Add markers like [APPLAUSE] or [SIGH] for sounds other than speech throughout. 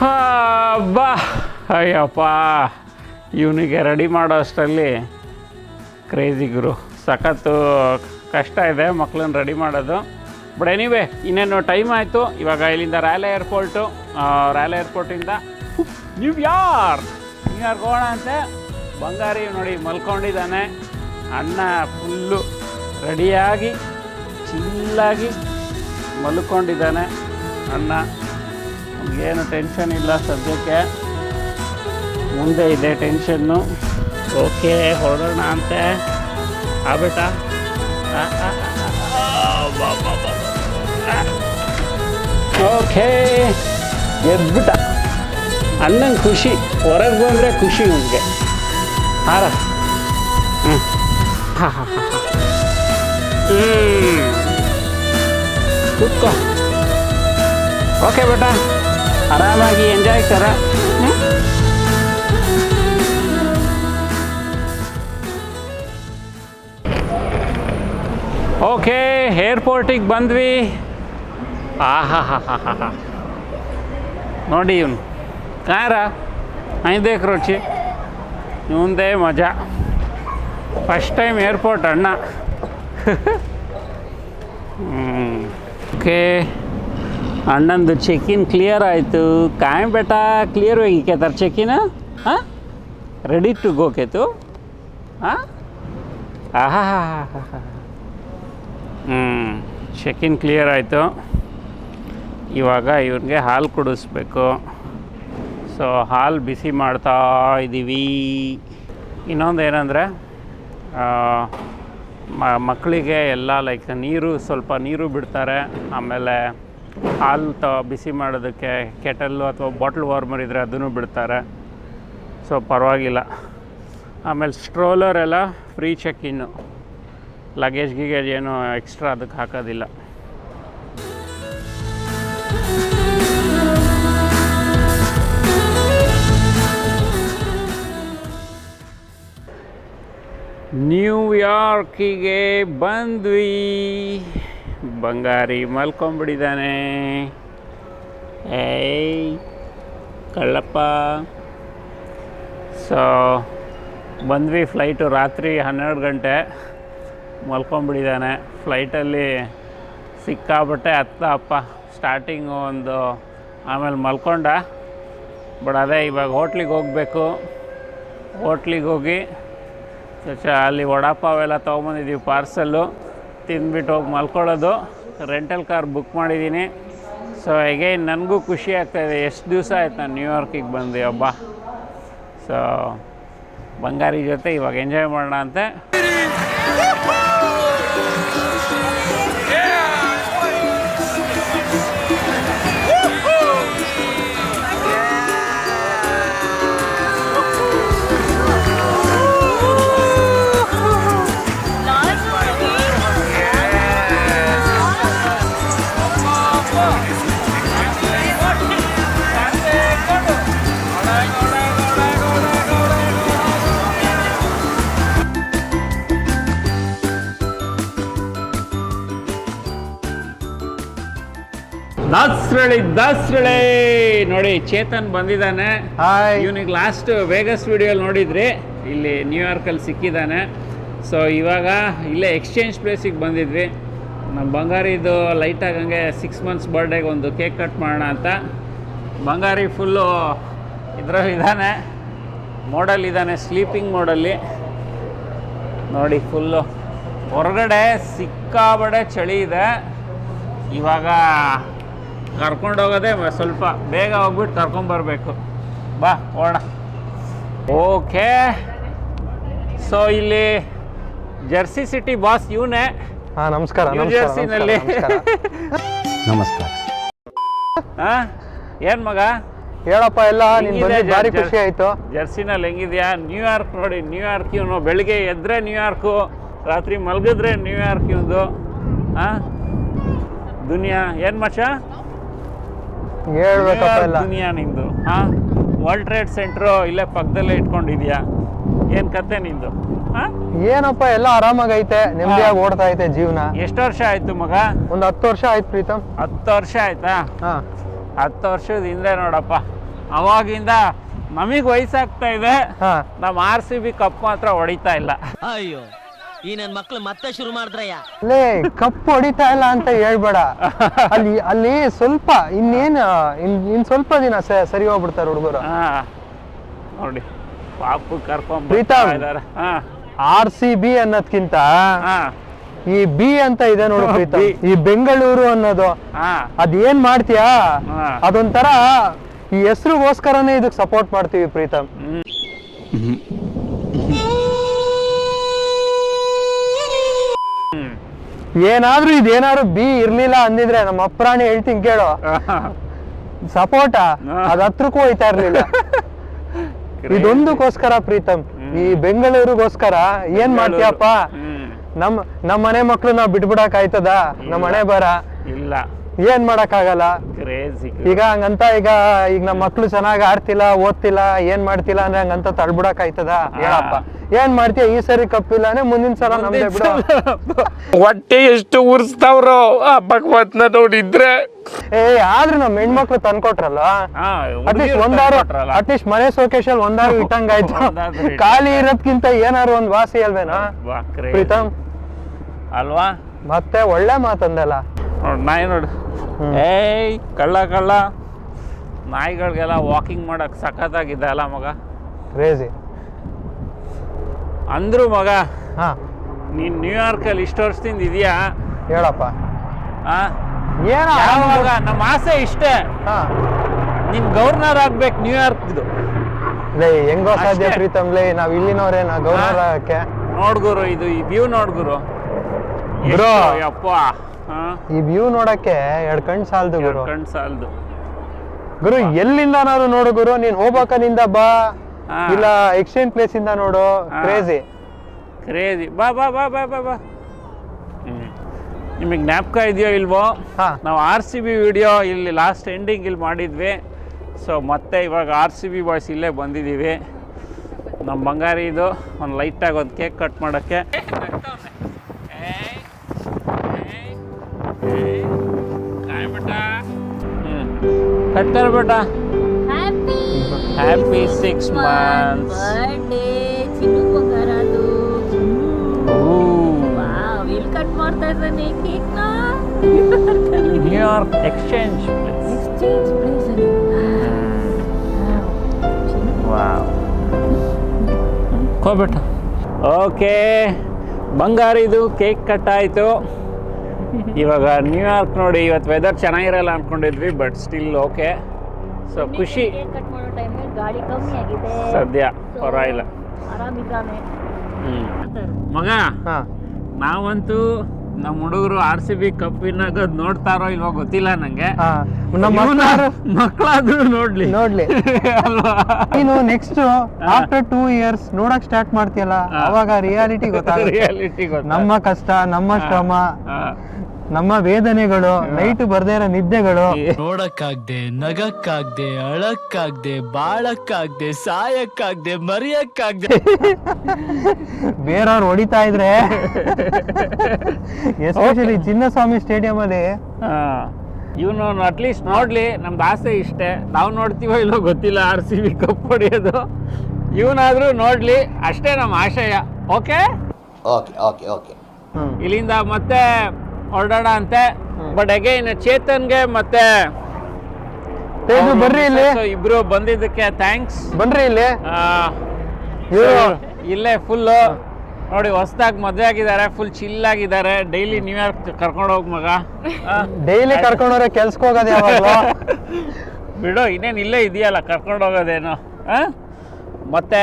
ಹಾ, ಬಾ. ಅಯ್ಯಪ್ಪ, ಇವನಿಗೆ ರೆಡಿ ಮಾಡೋ ಅಷ್ಟರಲ್ಲಿ ಕ್ರೇಜಿ ಗುರು. ಸಖತ್ತು ಕಷ್ಟ ಇದೆ ಮಕ್ಕಳನ್ನ ರೆಡಿ ಮಾಡೋದು. ಬಟ್ ಎನಿವೆ ಇನ್ನೇನು ಟೈಮ್ ಆಯಿತು. ಇವಾಗ ಇಲ್ಲಿಂದ ರಾಯಲ್ ಏರ್ಪೋರ್ಟು ರಾಯಲ್ ಏರ್ಪೋರ್ಟಿಂದ ನ್ಯೂಯಾರ್ಕ್ ನ್ಯೂಯಾರ್ಕ್ ಹೋಗೋಣ ಅಂತೆ. ಬಂಗಾರಿ ನೋಡಿ ಮಲ್ಕೊಂಡಿದ್ದಾನೆ. ಅಣ್ಣ ಫುಲ್ಲು ರೆಡಿಯಾಗಿ ಚಿಲ್ಲಾಗಿ ಮಲ್ಕೊಂಡಿದ್ದಾನೆ ಅಣ್ಣ. ಏನು ಟೆನ್ಷನ್ ಇಲ್ಲ ಸದ್ಯಕ್ಕೆ ಮುಂದೆ ಇದೆ ಟೆನ್ಷನ್ನು ಓಕೆ ಹೊರಡೋಣ ಅಂತೆ ಆ. ಓಕೆ ಎದ್ಬಿಟ್ಟ ಅಣ್ಣಂಗೆ ಖುಷಿ ಹೊರಗೆ ಬಂದರೆ ಖುಷಿ ನಿಮಗೆ ಹಾರ ಹ್ಞೂ ಹಾಂ ಹಾಂ ಹಾಂ ಹ್ಞೂ ಓಕೆ ಬೇಟ ಆರಾಮಾಗಿ ಎಂಜಾಯ್ ಕರ ಓಕೆ, ಏರ್ಪೋರ್ಟಿಗೆ ಬಂದ್ವಿ. ಆಹಾ ಹಾ ನೋಡಿ ಇವನು. ಯಾರ? ಐದೇ ರುಚಿ ಇವಂದೇ ಮಜಾ. ಫಸ್ಟ್ ಟೈಮ್ ಏರ್ಪೋರ್ಟ್ ಅಣ್ಣ. [LAUGHS] ಓಕೆ. ಅಣ್ಣಂದು ಚೆಕ್-ಇನ್ ಕ್ಲಿಯರ್ ಆಯಿತು. ಕಾಯಂ ಬೆಟ್ಟ ಕ್ಲಿಯರ್ ಹೋಗಿ ಕೇತಾರೆ ಚೆಕ್-ಇನ್ ಹಾಂ? ರೆಡಿ ಟು ಗೋ ಕೇತು. ಹಾಂ? ಆಹಾ ಹ್ಞೂ ಚೆಕ್-ಇನ್ ಕ್ಲಿಯರ್ ಆಯಿತು. ಇವಾಗ ಇವ್ರಿಗೆ ಹಾಲು ಕುಡಿಸ್ಬೇಕು. ಸೊ ಹಾಲು ಬಿಸಿ ಮಾಡ್ತಾ ಇದ್ದೀವಿ ಇನ್ನೊಂದು ಏನಂದರೆ ಮಕ್ಕಳಿಗೆ ಎಲ್ಲ ಲೈಕ್ ನೀರು, ಸ್ವಲ್ಪ ನೀರು ಬಿಡ್ತಾರೆ. ಆಮೇಲೆ ಹಾಲು ತ ಬಿಸಿ ಮಾಡೋದಕ್ಕೆ ಕೆಟಲ್ಲು ಅಥವಾ ಬಾಟ್ಲ್ ವಾರ್ಮರ್ ಇದ್ದರೆ ಅದನ್ನು ಬಿಡ್ತಾರೆ. ಸೊ ಪರವಾಗಿಲ್ಲ. ಆಮೇಲೆ ಸ್ಟ್ರೋಲರ್ ಎಲ್ಲ ಫ್ರೀ ಚೆಕ್ ಇನ್ನು ಲಗೇಜ್ ಗಿಗೇಜ್ ಏನು ಎಕ್ಸ್ಟ್ರಾ ಅದಕ್ಕೆ ಹಾಕೋದಿಲ್ಲ. ನ್ಯೂಯಾರ್ಕಿಗೆ ಬಂದ್ವಿ. ಬಂಗಾರಿ ಮಲ್ಕೊಂಬಿಟ್ಟಿದ್ದಾನೆ ಏಯ್, ಕಳ್ಳಪ್ಪ. ಸೊ ಬಂದ್ವಿ ಫ್ಲೈಟು ರಾತ್ರಿ ಹನ್ನೆರಡು ಗಂಟೆ ಮಲ್ಕೊಂಬಿಟ್ಟಿದ್ದಾನೆ ಫ್ಲೈಟಲ್ಲಿ ಸಿಕ್ಕಾಬಟ್ಟೆ ಹತ್ತ ಅಪ್ಪ. ಸ್ಟಾರ್ಟಿಂಗು ಒಂದು ಆಮೇಲೆ ಮಲ್ಕೊಂಡ. ಬಟ್ ಅದೇ ಇವಾಗ ಹೋಟ್ಲಿಗೆ ಹೋಗಬೇಕು. ಹೋಟ್ಲಿಗೆ ಹೋಗಿ ಅಲ್ಲಿ ವಡಾಪಾವೆಲ್ಲ ತೊಗೊಂಬಂದಿದ್ದೀವಿ ಪಾರ್ಸಲ್ಲು ತಿಂದ್ಬಿಟ್ಟು ಹೋಗಿ ಮಲ್ಕೊಳ್ಳೋದು. ರೆಂಟಲ್ ಕಾರ್ ಬುಕ್ ಮಾಡಿದ್ದೀನಿ. ಸೊ ಹೇಗೆ ನನಗೂ ಖುಷಿ ಆಗ್ತಾಯಿದೆ ಎಷ್ಟು ದಿವಸ ಆಯ್ತು ನಾನು ನ್ಯೂಯಾರ್ಕಿಗೆ ಬಂದು ಹಬ್ಬ ಸೊ ಬಂಗಾರಿ ಜೊತೆ ಇವಾಗ ಎಂಜಾಯ್ ಮಾಡೋಣ ಅಂತೆ ದಾಸ್ರಳಿ ದಾಸ್ರಳಿ. ನೋಡಿ ಚೇತನ್ ಬಂದಿದ್ದಾನೆ. ಹಾಯ್ ಇವನಿಗೆ ಲಾಸ್ಟ್ ವೇಗಸ್ ವಿಡಿಯೋಲಿ ನೋಡಿದ್ರಿ. ಇಲ್ಲಿ ನ್ಯೂಯಾರ್ಕಲ್ಲಿ ಸಿಕ್ಕಿದ್ದಾನೆ. ಸೊ ಇವಾಗ ಇಲ್ಲೇ ಎಕ್ಸ್ಚೇಂಜ್ ಪ್ಲೇಸಿಗೆ ಬಂದಿದ್ವಿ. ನಮ್ಮ ಬಂಗಾರಿದು ಲೈಟ್ ಹಂಗೆ ಸಿಕ್ಸ್ ಮಂತ್ಸ್ ಬರ್ಡೇಗೆ ಒಂದು ಕೇಕ್ ಕಟ್ ಮಾಡೋಣ ಅಂತ. ಬಂಗಾರಿ ಫುಲ್ಲು ಇದರ ಇದ್ದಾನೆ. ಮೋಡಲ್ ಇದ್ದಾನೆ ಸ್ಲೀಪಿಂಗ್ ಮೋಡಲ್ಲಿ ನೋಡಿ ಫುಲ್ಲು ಹೊರಗಡೆ ಸಿಕ್ಕಾಬಡೆ ಚಳಿ ಇದೆ. ಇವಾಗ ಕರ್ಕೊಂಡು ಹೋಗೋದೇ ಮ- ಸ್ವಲ್ಪ ಬೇಗ ಹೋಗ್ಬಿಟ್ಟು ಕರ್ಕೊಂಬರ್ಬೇಕು ಬಾ ಓಡ ಓಕೆ. ಸೊ ಇಲ್ಲಿ ಜರ್ಸಿ ಸಿಟಿ ಬಾಸ್ ಇವನೇ. ಹಾ ನಮಸ್ಕಾರ ಜರ್ಸಿನಲ್ಲಿ ನಮಸ್ಕಾರ, ಹಾಂ? ಏನು ಮಗ? ಹೇಳಪ್ಪ ಎಲ್ಲ ಭಾರಿ ಖುಷಿ ಆಯ್ತು. ಜರ್ಸಿನಲ್ಲಿ ಹೆಂಗಿದ್ಯಾ? ನ್ಯೂಯಾರ್ಕ್ ನೋಡಿ ನ್ಯೂಯಾರ್ಕ್ ಇವನು ಬೆಳಿಗ್ಗೆ ಎದ್ರೆ ನ್ಯೂಯಾರ್ಕು ರಾತ್ರಿ ಮಲಗಿದ್ರೆ ನ್ಯೂಯಾರ್ಕ್ ಇವನು ಹಾಂ? ದುನಿಯಾ ಏನು ಮಚ್ಚ? ಹೇಳ್ಬೇಕಪ್ಪ ಎಲ್ಲ. ದುನಿಯಾ ನಿಂದು? ಹಾ? ವರ್ಲ್ಡ್ ಟ್ರೇಡ್ ಸೆಂಟ್ರು ಇಲ್ಲೇ ಪಕ್ಕದಲ್ಲೇ ಇಟ್ಕೊಂಡಿದ್ಯಾ? ಏನ್ ಕತೆ ನಿಂದು? ಹಾಂ? ಏನಪ್ಪ ಎಲ್ಲ ಆರಾಮಾಗೈತೆ ನೆಮ್ಮದಿಯಾಗಿ ಓಡ್ತಾ ಐತೆ ಜೀವನ. ಎಷ್ಟು ವರ್ಷ ಆಯ್ತು ಮಗ? ಒಂದ್ ಹತ್ತು ವರ್ಷ ಆಯ್ತು ಪ್ರೀತಮ್. ಹತ್ತು ವರ್ಷ ಆಯ್ತಾ? ಹಾ. ಹತ್ತು ವರ್ಷದ ಹಿಂದೆ ನೋಡಪ್ಪ ಅವಾಗಿಂದ ನಮಗ್ ವಯಸ್ಸಾಗ್ತಾ ಇದೆ. ಹಾ. ನಮ್ಮ ಆರ್ ಸಿ ಬಿ ಕಪ್ ಮಾತ್ರ ಹೊಡಿತಾ ಇಲ್ಲ. ಅಯ್ಯೋ. ಈ ನನ್ ಮಕ್ಳು ಮತ್ತೆ ಶುರು ಮಾಡಿದ್ರಯ್ಯ. ಲೇ ಕಪ್ಪು ಹೊಡಿತಾ ಇಲ್ಲ ಅಂತ ಹೇಳ್ಬೇಡ. ಅಲ್ಲಿ ಅಲ್ಲಿ ಸ್ವಲ್ಪ ಇನ್ನೇನ್ ಇನ್ ಇನ್ ಸ್ವಲ್ಪ ದಿನ ಸ- ಸರಿ ಹೋಗ್ಬಿಡ್ತಾರೆ ಹುಡುಗರು. ಹಾ ನೋಡಿ ಪಾಪು ಕರ್ಕೊಂಡ್ ಪ್ರೀತಮ್. ಹಾ. ಆರ್ ಸಿ ಬಿ ಅನ್ನೋದ್ಕಿಂತ ಹಾ. ಈ ಬಿ ಅಂತ ಇದೆ ನೋಡು [LAUGHS] ಪ್ರೀತಮ್. ಬಿ. ಈ ಬೆಂಗಳೂರು ಅನ್ನೋದು. ಹಾ. ಅದ್ ಏನ್ ಮಾಡ್ತೀಯಾ? ಹಾ. ಅದೊಂಥರ ಈ ಹೆಸರುಗೋಸ್ಕರನೇ ಇದಕ್ ಸಪೋರ್ಟ್ ಮಾಡ್ತೀವಿ ಪ್ರೀತಮ್. ಏನಾದ್ರೂ ಇದೇನಾದ್ರು ಬಿ ಇರ್ಲಿಲ್ಲ ಅಂದಿದ್ರೆ ನಮ್ಮ ಅಪ್ರಾಣಿ ಹೇಳ್ತೀನಿ ಕೇಳು. [LAUGHS] ಸಪೋರ್ಟ. ಅದ್ ಹತ್ರಕ್ಕೂ ಹೋಯ್ತಾ ಇರ್ಲಿಲ್ಲ. [LAUGHS] ಇದೊಂದಕ್ಕೋಸ್ಕರ ಪ್ರೀತಮ್. ಈ ಬೆಂಗಳೂರಿಗೋಸ್ಕರ ಏನ್ ಮಾಡ್ತೀಯಪ್ಪ? ನಮ್ ನಮ್ ಮನೆ ಮಕ್ಳು ನಾವ್ ಬಿಟ್ಬಿಡಕ್ ಆಯ್ತದ? ನಮ್ ಮನೆ ಬರ? ಇಲ್ಲ. ಏನ್ ಮಾಡಕ್ಕಾಗಲ್ಲ? ಕ್ರೇಜಿ ಈಗ ಹಂಗಂತ ಈಗ ಈಗ ನಮ್ಮ ಮಕ್ಳು ಚೆನ್ನಾಗಿ ಆಡ್ತಿಲ್ಲ ಓದ್ತಿಲ್ಲ ಏನ್ ಮಾಡ್ತಿಲ್ಲ ಅಂದ್ರೆ ಹಂಗಂತ ತಳ್ಬಿಡಕ್ ಆಯ್ತದ ಹೇಳಪ್ಪ. ಏನ್ ಮಾಡ್ತೀಯ ಈ ಸರಿ ಅಂದ್ರೆ ಮುಂದಿನ ಸಲ ನಮ್ದೇ ಬಿಡು. ಹೊಟ್ಟೆ ಎಷ್ಟು ಉರ್ಸ್ತಾವ್ರೋ ಆ ಭಗವತ್ನ ನೋಡಿದ್ರೆ. ಏ ಆದ್ರೆ ನಮ್ ಹೆಣ್ಮಕ್ಳು ತಂದ್ಕೊಟ್ರಲ್ಲ? ಅಟ್ಲೀಸ್ಟ್ ಒಂದಾರು ಅಟ್ಲೀಸ್ಟ್ ಮನೆ ಸೋಕೇಶಲ್ ಒಂದಾರು [LAUGHS] ಇಟ್ಟಂಗಾಯ್ತು. ಖಾಲಿ ಇರೋದ್ಕಿಂತ ಏನಾರು ಒಂದ್ ವಾಸಿ ಅಲ್ವೇನಾ? ಪ್ರೀತಮ್. ಅಲ್ವಾ? ಮತ್ತೆ ಒಳ್ಳೆ ಮಾತಂದಲ್ಲ. ನೋಡ್ ನಾಯಿ ನೋಡು. ಏಯ್ ಕಳ್ಳ ಕಳ್ಳ. ನಾಯಿಗಳಿಗೆಲ್ಲ ವಾಕಿಂಗ್ ಮಾಡಕ್ ಸಖತ್ತಾಗಿದ್ದ ಅಲ್ಲ ಮಗ? ಕ್ರೇಜಿ ಅಂದ್ರು ಮಗ ಹಾಂ. ನೀನ್ ನ್ಯೂಯಾರ್ಕಲ್ಲಿ ಇಷ್ಟು ವರ್ಷದಿಂದ ಇದೆಯಾ? ಹೇಳಪ್ಪ. ಹಾಂ ಏನೋ ಯಾವಾಗ? ನಮ್ಮ ಆಸೆ ಇಷ್ಟೇ. ಹಾಂ. ನೀನ್ ಗವರ್ನರ್ ಆಗ್ಬೇಕು ನ್ಯೂಯಾರ್ಕ್ದು ಲೇ ಹೆಂಗೋ ಸಾಧ್ಯ ಅಷ್ಟೇ. ಪ್ರೀತಮ್ ಲೇ ನಾವ್ ಇಲ್ಲಿನವ್ರೇನ ಗೌರ್ನರ್ ಹಾಕೆ ನೋಡ್ಗುರು ಇದು ಈ ವ್ಯೂ ನೋಡ್ಗುರು. Bro. ಎಷ್ಟು ಯಪ್ಪ. ಈ ವ್ಯೂ ನೋಡಕ್ಕೆ ಎರಡು ಕಣ್ ಸಾಲದು ಗುರು. ಕಣ್ ಸಾಲದು. ಗುರು ಎಲ್ಲಿಂದನಾದ್ರು ನೋಡು ಗುರು ನೀನ್ ಹೋಗ್ಬೇಕನಿಂದ ಬಾ. ಇಲ್ಲ ಎಕ್ಸ್ಚೇಂಜ್ ಪ್ಲೇಸ್ ಇಂದ ನೋಡು. ಕ್ರೇಜಿ ಕ್ರೇಜಿ ಬಾ ಬಾ ಬಾ ಬಾ ಬಾ ಬಾ. ನಿಮಗೆ ಜ್ಞಾಪಕ ಇದೆಯೋ ಇಲ್ವೋ? ಹಾ. ನಾವು ಆರ್ ಸಿ ಬಿ ವಿಡಿಯೋ ಇಲ್ಲಿ ಲಾಸ್ಟ್ ಎಂಡಿಂಗ್ ಇಲ್ಲಿ ಮಾಡಿದ್ವಿ. ಸೊ ಮತ್ತೆ ಇವಾಗ ಆರ್ ಸಿ ಬಿ ಬಾಯ್ಸ್ ಇಲ್ಲೇ ಬಂದಿದ್ದೀವಿ. ನಮ್ಮ ಬಂಗಾರಿ ಇದು ಒಂದು ಲೈಟಾಗಿ ಒಂದು ಕೇಕ್ ಕಟ್ ಮಾಡೋಕ್ಕೆ. ಕಟ್ ಬೇಡ happy happy six months birthday ಚಿನ್ನು ಬಂಗಾರದು ವಾವ್ ಎಲ್ಲಿ ಕಟ್ ಮಾಡ್ತಾ ಇದ್ದಾನೆ New York exchange place exchange place ಅಲ್ಲಿ ವಾವ್ ಹೋಗ್ಬಿಟ್ಟ ಓಕೆ ಬಂಗಾರಿದು ಕೇಕ್ ಕಟ್ ಆಯಿತು ಇವಾಗ ನ್ಯೂಯಾರ್ಕ್ ನೋಡಿ ಇವತ್ತು ವೆದರ್ ಚೆನ್ನಾಗಿರಲ್ಲ ಅಂದ್ಕೊಂಡಿದ್ವಿ ಬಟ್ ಸ್ಟಿಲ್ ಓಕೆ ಸೊ ಖುಷಿ. ಕೇಕ್ ಕಟ್ ಮಾಡೋ ಟೈಮಲ್ಲಿ ಗಾಳಿ ಕಮ್ಮಿ ಆಗಿದೆ. ಸದ್ಯ ಪರವಾಗಿಲ್ಲ. ಮಗ ಹಾ. ನಾವಂತೂ ನಮ್ಮ ಹುಡುಗರು ಆರ್ ಸಿ ಬಿ ಕಪ್ ಆಗೋದು ನೋಡ್ತಾರೋ ಇಲ್ವೋ ಗೊತ್ತಿಲ್ಲ ನಂಗೆ. ಮಕ್ಕಳಾದ್ರೂ ನೋಡ್ಲಿ. ನೋಡ್ಲಿ. [LAUGHS] ಅಲ್ವಾ? ನೀನು ನೆಕ್ಸ್ಟ್ ಆಫ್ಟರ್ ಟೂ ಇಯರ್ಸ್ ನೋಡಕ್ ಸ್ಟಾರ್ಟ್ ಮಾಡ್ತೀಯಲ್ಲ. ಅವಾಗ ರಿಯಾಲಿಟಿ ಗೊತ್ತಾಗುತ್ತೆ. [LAUGHS] ರಿಯಾಲಿಟಿ ನಮ್ಮ ಕಷ್ಟ ನಮ್ಮ ಶ್ರಮ. ನಮ್ಮ ವೇದನೆಗಳು ನೈಟ್ ಬರ್ದೇ ಇರೋ ನಿದ್ದೆಗಳು. ನೋಡಕ್ಕಾಗ್ದೆ ನಗಕ್ಕಾಗ್ದೆ ಅಳಕ್ಕಾಗ್ದೆ ಬಾಳಕ್ಕಾಗ್ದೆ ಸಾಯಕ್ಕಾಗ್ದೆ ಮರಿಯಕ್ಕಾಗ್ದೆ. [LAUGHS] ಬೇರೆಯವ್ರು ಹೊಡಿತಾ ಇದ್ರೆ ಎಸ್ಪೆಷಲಿ ಚಿನ್ನಸ್ವಾಮಿ ಸ್ಟೇಡಿಯಂ ಅಲ್ಲಿ. ಇವನು ಅಟ್ಲೀಸ್ಟ್ ನೋಡ್ಲಿ ನಮ್ದು ಆಸೆ ಇಷ್ಟೇ. ನಾವು ನೋಡ್ತೀವೋ ಇಲ್ಲೋ ಗೊತ್ತಿಲ್ಲ ಆರ್ ಸಿ ಬಿ ಕಪ್ ಹೊಡೆಯೋದು. ಇವನಾದ್ರೂ ನೋಡ್ಲಿ ಅಷ್ಟೇ ನಮ್ಮ ಆಶಯ. Okay okay okay okay. ಇಲ್ಲಿಂದ ಮತ್ತೆ ಹೊರಡೋಣ ಅಂತೆ. ಬಟ್ ಅಗೈನ್ ಚೇತನ್ಗೆ ಮತ್ತೆ ತೇಜು ಬರ್ರಿ ಇಲ್ಲಿ. ಇಬ್ರು ಬಂದಿದ್ದಕ್ಕೆ ಥ್ಯಾಂಕ್ಸ್ ಬನ್ರಿ ಇಲ್ಲಿ. ಇಲ್ಲೇ ಫುಲ್ಲು ನೋಡಿ ಹೊಸದಾಗಿ ಮದುವೆ ಆಗಿದ್ದಾರೆ ಫುಲ್ ಚಿಲ್ ಆಗಿದ್ದಾರೆ. ಡೈಲಿ ನ್ಯೂಯಾರ್ಕ್ ಕರ್ಕೊಂಡು ಹೋಗ್ ಮಗ? ಡೈಲಿ ಡೈಲಿ ಹೋಗ್ರೆ ಕೆಲ್ಸಕ್ಕೆ ಹೋಗೋದೇ ಯಾವಾಗಲೂ? [LAUGHS] ಬಿಡು ಇನ್ನೇನು ಇಲ್ಲೇ ಇದೆಯಲ್ಲ ಕರ್ಕೊಂಡು ಹೋಗೋದೇನು? ಮತ್ತೆ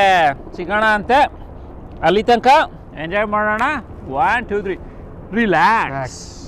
ಸಿಗೋಣ ಅಂತೆ ಅಲ್ಲಿ ತನಕ ಎಂಜಾಯ್ ಮಾಡೋಣ. One two three relax. relax.